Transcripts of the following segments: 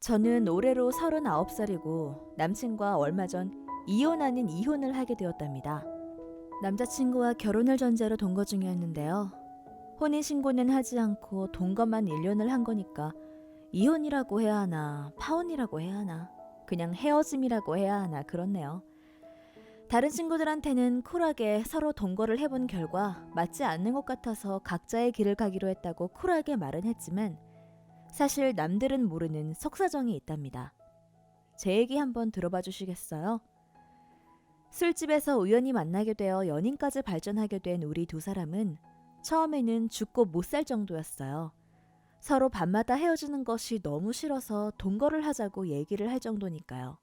저는 올해로 39살이고 남친과 얼마 전 이혼 아닌 이혼을 하게 되었답니다. 남자친구와 결혼을 전제로 동거 중이었는데요. 혼인신고는 하지 않고 동거만 1년을 한 거니까 이혼이라고 해야 하나, 파혼이라고 해야 하나, 그냥 헤어짐이라고 해야 하나 그렇네요. 다른 친구들한테는 쿨하게 서로 동거를 해본 결과 맞지 않는 것 같아서 각자의 길을 가기로 했다고 쿨하게 말은 했지만 사실 남들은 모르는 속사정이 있답니다. 제 얘기 한번 들어봐 주시겠어요? 술집에서 우연히 만나게 되어 연인까지 발전하게 된 우리 두 사람은 처음에는 죽고 못 살 정도였어요. 서로 밤마다 헤어지는 것이 너무 싫어서 동거를 하자고 얘기를 할 정도니까요.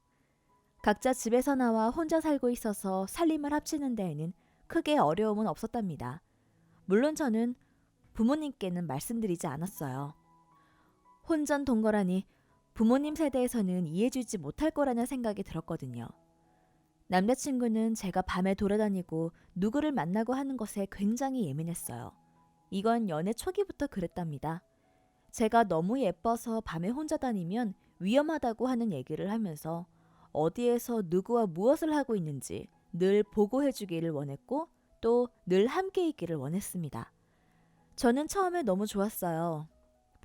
각자 집에서 나와 혼자 살고 있어서 살림을 합치는 데에는 크게 어려움은 없었답니다. 물론 저는 부모님께는 말씀드리지 않았어요. 혼전 동거라니 부모님 세대에서는 이해주지 못할 거라는 생각이 들었거든요. 남자친구는 제가 밤에 돌아다니고 누구를 만나고 하는 것에 굉장히 예민했어요. 이건 연애 초기부터 그랬답니다. 제가 너무 예뻐서 밤에 혼자 다니면 위험하다고 하는 얘기를 하면서 어디에서 누구와 무엇을 하고 있는지 늘 보고해 주기를 원했고 또 늘 함께 있기를 원했습니다. 저는 처음에 너무 좋았어요.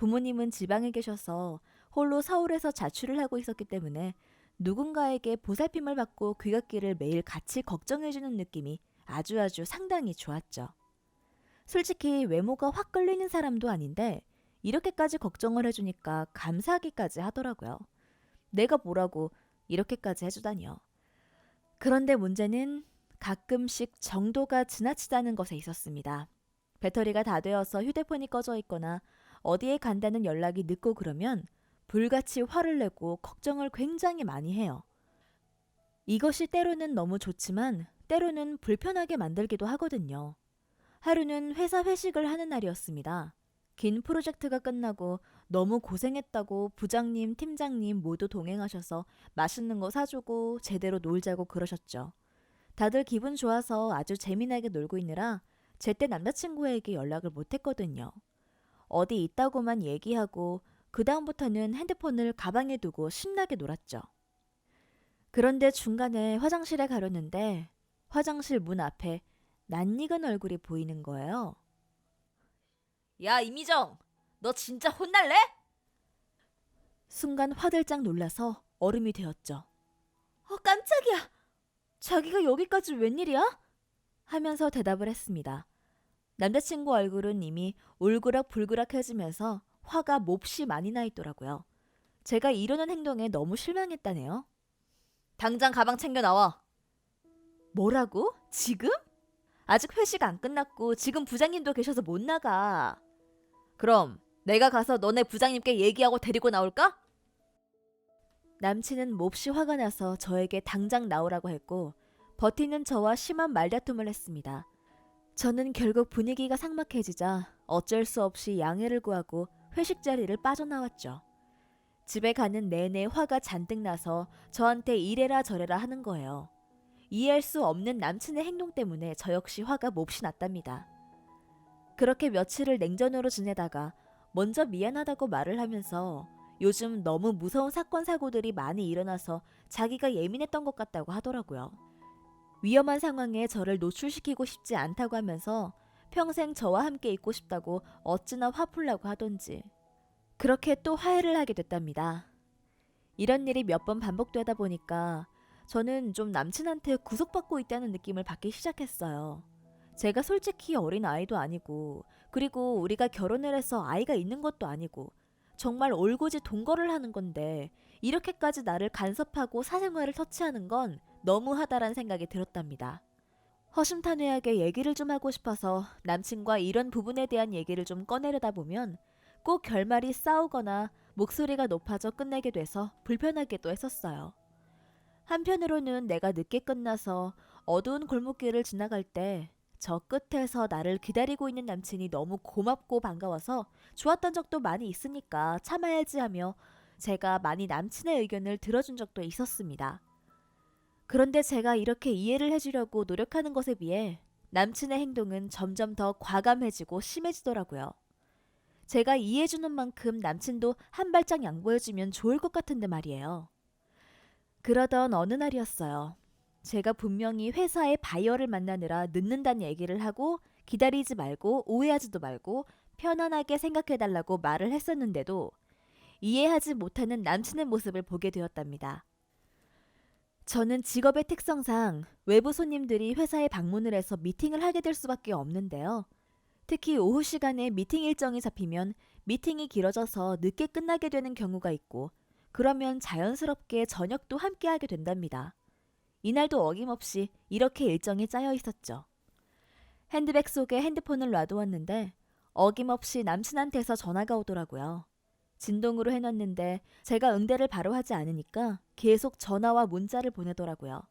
부모님은 지방에 계셔서 홀로 서울에서 자취를 하고 있었기 때문에 누군가에게 보살핌을 받고 귀갓길을 매일 같이 걱정해주는 느낌이 아주 아주 상당히 좋았죠. 솔직히 외모가 확 끌리는 사람도 아닌데 이렇게까지 걱정을 해주니까 감사하기까지 하더라고요. 내가 뭐라고 이렇게까지 해주다니요. 그런데 문제는 가끔씩 정도가 지나치다는 것에 있었습니다. 배터리가 다 되어서 휴대폰이 꺼져 있거나 어디에 간다는 연락이 늦고 그러면 불같이 화를 내고 걱정을 굉장히 많이 해요. 이것이 때로는 너무 좋지만 때로는 불편하게 만들기도 하거든요. 하루는 회사 회식을 하는 날이었습니다. 긴 프로젝트가 끝나고 너무 고생했다고 부장님, 팀장님 모두 동행하셔서 맛있는 거 사주고 제대로 놀자고 그러셨죠. 다들 기분 좋아서 아주 재미나게 놀고 있느라 제때 남자친구에게 연락을 못했거든요. 어디 있다고만 얘기하고 그다음부터는 핸드폰을 가방에 두고 신나게 놀았죠. 그런데 중간에 화장실에 가려는데 화장실 문 앞에 낯익은 얼굴이 보이는 거예요. 야, 이미정! 너 진짜 혼날래? 순간 화들짝 놀라서 얼음이 되었죠. 어, 깜짝이야! 자기가 여기까지 웬일이야? 하면서 대답을 했습니다. 남자친구 얼굴은 이미 울그락불그락해지면서 화가 몹시 많이 나 있더라고요. 제가 이러는 행동에 너무 실망했다네요. 당장 가방 챙겨 나와. 뭐라고? 지금? 아직 회식 안 끝났고 지금 부장님도 계셔서 못 나가. 그럼 내가 가서 너네 부장님께 얘기하고 데리고 나올까? 남친은 몹시 화가 나서 저에게 당장 나오라고 했고 버티는 저와 심한 말다툼을 했습니다. 저는 결국 분위기가 삭막해지자 어쩔 수 없이 양해를 구하고 회식 자리를 빠져나왔죠. 집에 가는 내내 화가 잔뜩 나서 저한테 이래라 저래라 하는 거예요. 이해할 수 없는 남친의 행동 때문에 저 역시 화가 몹시 났답니다. 그렇게 며칠을 냉전으로 지내다가 먼저 미안하다고 말을 하면서 요즘 너무 무서운 사건 사고들이 많이 일어나서 자기가 예민했던 것 같다고 하더라고요. 위험한 상황에 저를 노출시키고 싶지 않다고 하면서 평생 저와 함께 있고 싶다고 어찌나 화풀라고 하던지. 그렇게 또 화해를 하게 됐답니다. 이런 일이 몇 번 반복되다 보니까 저는 좀 남친한테 구속받고 있다는 느낌을 받기 시작했어요. 제가 솔직히 어린 아이도 아니고, 그리고 우리가 결혼을 해서 아이가 있는 것도 아니고, 정말 올고지 동거를 하는 건데, 이렇게까지 나를 간섭하고 사생활을 터치하는 건 너무하다란 생각이 들었답니다. 허심탄회하게 얘기를 좀 하고 싶어서 남친과 이런 부분에 대한 얘기를 좀 꺼내려다 보면 꼭 결말이 싸우거나 목소리가 높아져 끝내게 돼서 불편하기도 했었어요. 한편으로는 내가 늦게 끝나서 어두운 골목길을 지나갈 때 저 끝에서 나를 기다리고 있는 남친이 너무 고맙고 반가워서 좋았던 적도 많이 있으니까 참아야지 하며 제가 많이 남친의 의견을 들어준 적도 있었습니다. 그런데 제가 이렇게 이해를 해주려고 노력하는 것에 비해 남친의 행동은 점점 더 과감해지고 심해지더라고요. 제가 이해해주는 만큼 남친도 한 발짝 양보해주면 좋을 것 같은데 말이에요. 그러던 어느 날이었어요. 제가 분명히 회사의 바이어를 만나느라 늦는다는 얘기를 하고 기다리지 말고 오해하지도 말고 편안하게 생각해달라고 말을 했었는데도 이해하지 못하는 남친의 모습을 보게 되었답니다. 저는 직업의 특성상 외부 손님들이 회사에 방문을 해서 미팅을 하게 될 수밖에 없는데요. 특히 오후 시간에 미팅 일정이 잡히면 미팅이 길어져서 늦게 끝나게 되는 경우가 있고 그러면 자연스럽게 저녁도 함께 하게 된답니다. 이날도 어김없이 이렇게 일정이 짜여 있었죠. 핸드백 속에 핸드폰을 놔두었는데 어김없이 남친한테서 전화가 오더라고요. 진동으로 해놨는데 제가 응대를 바로 하지 않으니까 계속 전화와 문자를 보내더라고요.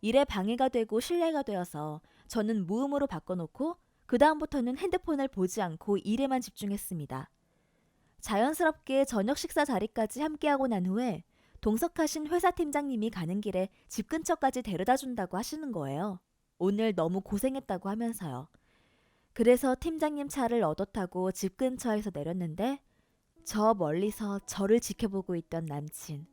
일에 방해가 되고 신뢰가 되어서 저는 무음으로 바꿔놓고 그 다음부터는 핸드폰을 보지 않고 일에만 집중했습니다. 자연스럽게 저녁 식사 자리까지 함께하고 난 후에 동석하신 회사 팀장님이 가는 길에 집 근처까지 데려다 준다고 하시는 거예요. 오늘 너무 고생했다고 하면서요. 그래서 팀장님 차를 얻어 타고 집 근처에서 내렸는데 저 멀리서 저를 지켜보고 있던 남친.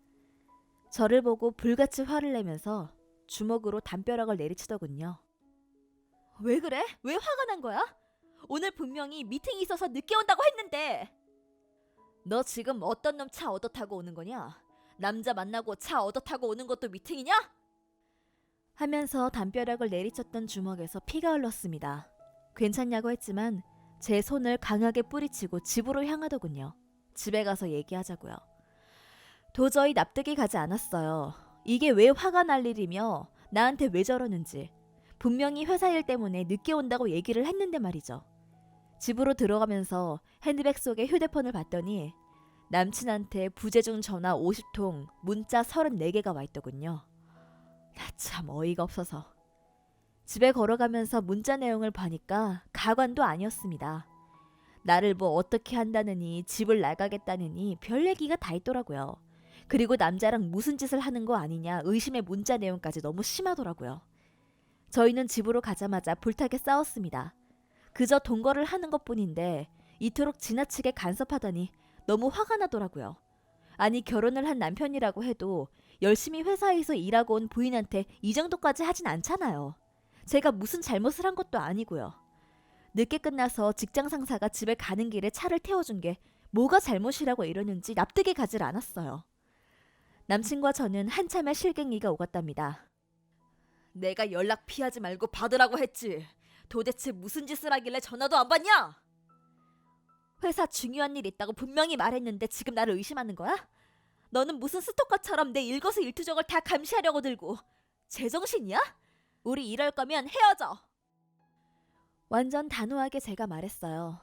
저를 보고 불같이 화를 내면서 주먹으로 담벼락을 내리치더군요. 왜 그래? 왜 화가 난 거야? 오늘 분명히 미팅이 있어서 늦게 온다고 했는데. 너 지금 어떤 놈 차 얻어 타고 오는 거냐? 남자 만나고 차 얻어 타고 오는 것도 미팅이냐? 하면서 담벼락을 내리쳤던 주먹에서 피가 흘렀습니다. 괜찮냐고 했지만 제 손을 강하게 뿌리치고 집으로 향하더군요. 집에 가서 얘기하자고요. 도저히 납득이 가지 않았어요. 이게 왜 화가 날 일이며 나한테 왜 저러는지. 분명히 회사 일 때문에 늦게 온다고 얘기를 했는데 말이죠. 집으로 들어가면서 핸드백 속에 휴대폰을 봤더니 남친한테 부재중 전화 50통, 문자 34개가 와 있더군요. 나 참 어이가 없어서. 집에 걸어가면서 문자 내용을 보니까 가관도 아니었습니다. 나를 뭐 어떻게 한다느니 집을 나가겠다느니 별 얘기가 다 있더라고요. 그리고 남자랑 무슨 짓을 하는 거 아니냐 의심의 문자 내용까지 너무 심하더라고요. 저희는 집으로 가자마자 불타게 싸웠습니다. 그저 동거를 하는 것 뿐인데 이토록 지나치게 간섭하다니 너무 화가 나더라고요. 아니 결혼을 한 남편이라고 해도 열심히 회사에서 일하고 온 부인한테 이 정도까지 하진 않잖아요. 제가 무슨 잘못을 한 것도 아니고요. 늦게 끝나서 직장 상사가 집에 가는 길에 차를 태워준 게 뭐가 잘못이라고 이러는지 납득이 가질 않았어요. 남친과 저는 한참의 실갱이가 오갔답니다. 내가 연락 피하지 말고 받으라고 했지. 도대체 무슨 짓을 하길래 전화도 안 받냐? 회사 중요한 일 있다고 분명히 말했는데 지금 나를 의심하는 거야? 너는 무슨 스토커처럼 내 일거수일투족을 다 감시하려고 들고 제정신이야? 우리 이럴 거면 헤어져. 완전 단호하게 제가 말했어요.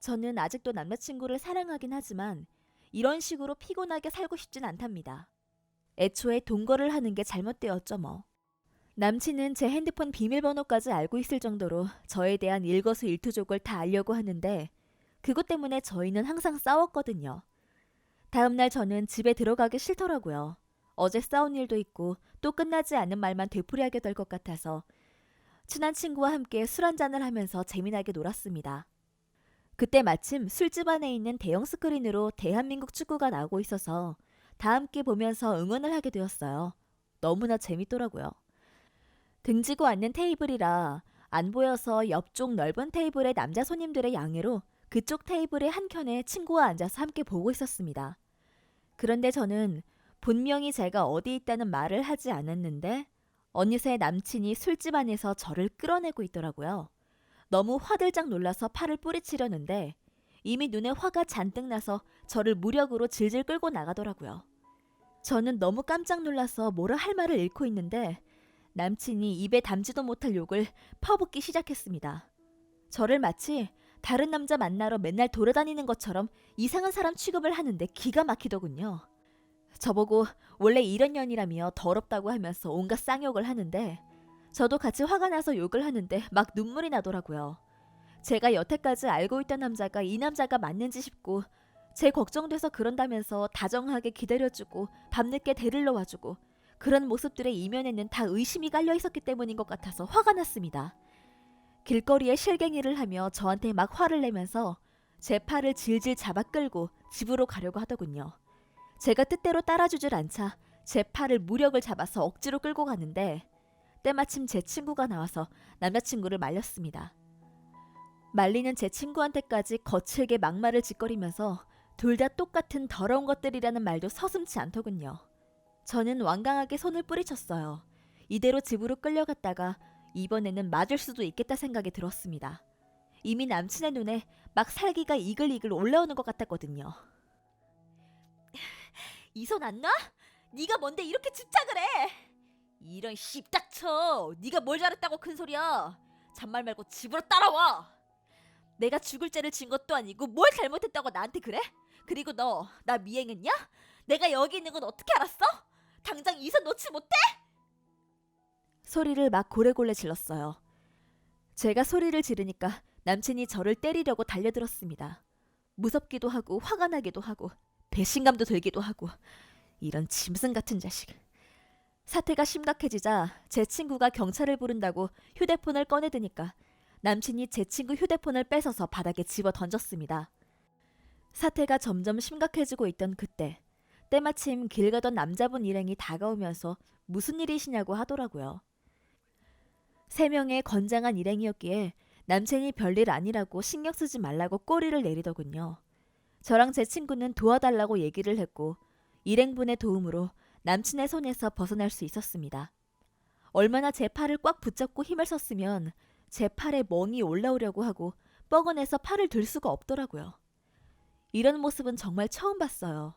저는 아직도 남자친구를 사랑하긴 하지만 이런 식으로 피곤하게 살고 싶진 않답니다. 애초에 동거를 하는 게 잘못되었죠 뭐. 남친은 제 핸드폰 비밀번호까지 알고 있을 정도로 저에 대한 일거수일투족을 다 알려고 하는데 그것 때문에 저희는 항상 싸웠거든요. 다음날 저는 집에 들어가기 싫더라고요. 어제 싸운 일도 있고 또 끝나지 않는 말만 되풀이하게 될 것 같아서 친한 친구와 함께 술 한잔을 하면서 재미나게 놀았습니다. 그때 마침 술집 안에 있는 대형 스크린으로 대한민국 축구가 나오고 있어서 다 함께 보면서 응원을 하게 되었어요. 너무나 재밌더라고요. 등지고 앉는 테이블이라 안 보여서 옆쪽 넓은 테이블의 남자 손님들의 양해로 그쪽 테이블의 한 켠에 친구와 앉아서 함께 보고 있었습니다. 그런데 저는 분명히 제가 어디 있다는 말을 하지 않았는데 어느새 남친이 술집 안에서 저를 끌어내고 있더라고요. 너무 화들짝 놀라서 팔을 뿌리치려는데 이미 눈에 화가 잔뜩 나서 저를 무력으로 질질 끌고 나가더라고요. 저는 너무 깜짝 놀라서 뭐라 할 말을 잃고 있는데 남친이 입에 담지도 못할 욕을 퍼붓기 시작했습니다. 저를 마치 다른 남자 만나러 맨날 돌아다니는 것처럼 이상한 사람 취급을 하는데 기가 막히더군요. 저보고 원래 이런 년이라며 더럽다고 하면서 온갖 쌍욕을 하는데 저도 같이 화가 나서 욕을 하는데 막 눈물이 나더라고요. 제가 여태까지 알고 있던 남자가 이 남자가 맞는지 싶고 제 걱정돼서 그런다면서 다정하게 기다려주고 밤늦게 데리러 와주고 그런 모습들의 이면에는 다 의심이 깔려 있었기 때문인 것 같아서 화가 났습니다. 길거리에 실갱이를 하며 저한테 막 화를 내면서 제 팔을 질질 잡아 끌고 집으로 가려고 하더군요. 제가 뜻대로 따라주질 않자 제 팔을 무력을 잡아서 억지로 끌고 갔는데 때마침 제 친구가 나와서 남자친구를 말렸습니다. 말리는 제 친구한테까지 거칠게 막말을 짓거리면서 둘 다 똑같은 더러운 것들이라는 말도 서슴지 않더군요. 저는 완강하게 손을 뿌리쳤어요. 이대로 집으로 끌려갔다가 이번에는 맞을 수도 있겠다 생각이 들었습니다. 이미 남친의 눈에 막 살기가 이글이글 올라오는 것 같았거든요. 이손안 놔? 네가 뭔데 이렇게 집착을 해? 이런 씹닥쳐. 네가 뭘 잘했다고 큰 소리야. 잔말 말고 집으로 따라와. 내가 죽을 죄를 진 것도 아니고 뭘 잘못했다고 나한테 그래? 그리고 너 나 미행했냐? 내가 여기 있는 건 어떻게 알았어? 당장 이손 놓지 못해? 소리를 막 고래고래 질렀어요. 제가 소리를 지르니까 남친이 저를 때리려고 달려들었습니다. 무섭기도 하고 화가 나기도 하고 배신감도 들기도 하고 이런 짐승 같은 자식. 사태가 심각해지자 제 친구가 경찰을 부른다고 휴대폰을 꺼내드니까 남친이 제 친구 휴대폰을 뺏어서 바닥에 집어 던졌습니다. 사태가 점점 심각해지고 있던 그때 때마침 길 가던 남자분 일행이 다가오면서 무슨 일이시냐고 하더라고요. 세 명의 건장한 일행이었기에 남친이 별일 아니라고 신경 쓰지 말라고 꼬리를 내리더군요. 저랑 제 친구는 도와달라고 얘기를 했고 일행분의 도움으로 남친의 손에서 벗어날 수 있었습니다. 얼마나 제 팔을 꽉 붙잡고 힘을 썼으면 제 팔에 멍이 올라오려고 하고 뻐근해서 팔을 들 수가 없더라고요. 이런 모습은 정말 처음 봤어요.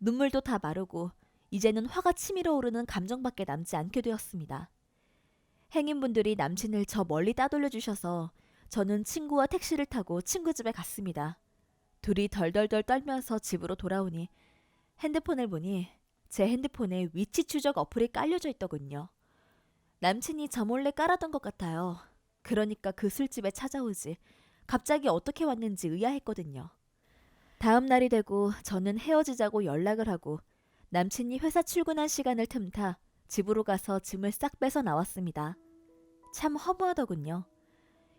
눈물도 다 마르고 이제는 화가 치밀어 오르는 감정밖에 남지 않게 되었습니다. 행인분들이 남친을 저 멀리 따돌려 주셔서 저는 친구와 택시를 타고 친구 집에 갔습니다. 둘이 덜덜덜 떨면서 집으로 돌아오니 핸드폰을 보니 제 핸드폰에 위치 추적 어플이 깔려져 있더군요. 남친이 저 몰래 깔아둔 것 같아요. 그러니까 그 술집에 찾아오지. 갑자기 어떻게 왔는지 의아했거든요. 다음 날이 되고 저는 헤어지자고 연락을 하고 남친이 회사 출근한 시간을 틈타 집으로 가서 짐을 싹 빼서 나왔습니다. 참 허무하더군요.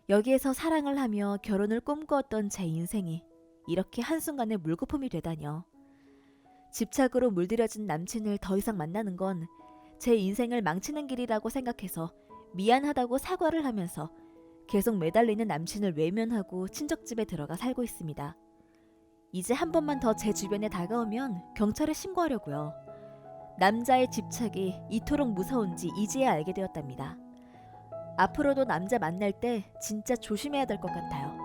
여기에서 사랑을 하며 결혼을 꿈꾸었던 제 인생이 이렇게 한순간에 물거품이 되다뇨. 집착으로 물들여진 남친을 더 이상 만나는 건 제 인생을 망치는 길이라고 생각해서 미안하다고 사과를 하면서 계속 매달리는 남친을 외면하고 친척집에 들어가 살고 있습니다. 이제 한 번만 더 제 주변에 다가오면 경찰에 신고하려고요. 남자의 집착이 이토록 무서운지 이제야 알게 되었답니다. 앞으로도 남자 만날 때 진짜 조심해야 될 것 같아요.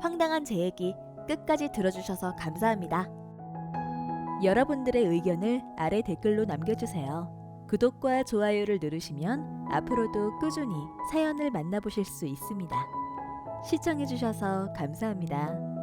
황당한 제 얘기 끝까지 들어주셔서 감사합니다. 여러분들의 의견을 아래 댓글로 남겨주세요. 구독과 좋아요를 누르시면 앞으로도 꾸준히 사연을 만나보실 수 있습니다. 시청해주셔서 감사합니다.